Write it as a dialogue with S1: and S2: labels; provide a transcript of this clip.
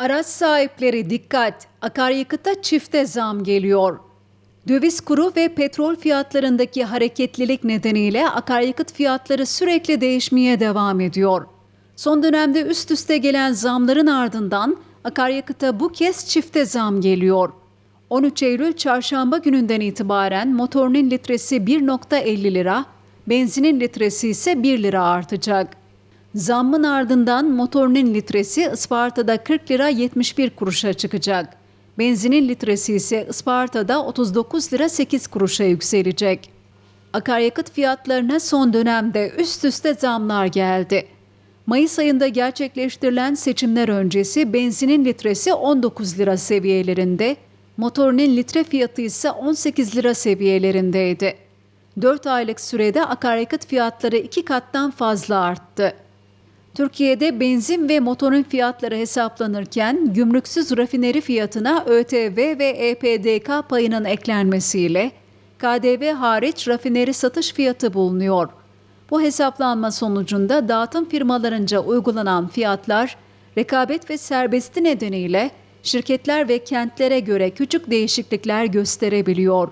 S1: Araç sahipleri dikkat, akaryakıta çifte zam geliyor. Döviz kuru ve petrol fiyatlarındaki hareketlilik nedeniyle akaryakıt fiyatları sürekli değişmeye devam ediyor. Son dönemde üst üste gelen zamların ardından akaryakıta bu kez çifte zam geliyor. 13 Eylül çarşamba gününden itibaren motorinin litresi 1.50 lira, benzinin litresi ise 1 lira artacak. Zammın ardından motorinin litresi Isparta'da 40 lira 71 kuruşa çıkacak. Benzinin litresi ise Isparta'da 39 lira 8 kuruşa yükselecek. Akaryakıt fiyatlarına son dönemde üst üste zamlar geldi. Mayıs ayında gerçekleştirilen seçimler öncesi benzinin litresi 19 lira seviyelerinde, motorinin litre fiyatı ise 18 lira seviyelerindeydi. 4 aylık sürede akaryakıt fiyatları iki kattan fazla arttı. Türkiye'de benzin ve motorun fiyatları hesaplanırken gümrüksüz rafineri fiyatına ÖTV ve EPDK payının eklenmesiyle KDV hariç rafineri satış fiyatı bulunuyor. Bu hesaplanma sonucunda dağıtım firmalarınca uygulanan fiyatlar rekabet ve serbesti nedeniyle şirketler ve kentlere göre küçük değişiklikler gösterebiliyor.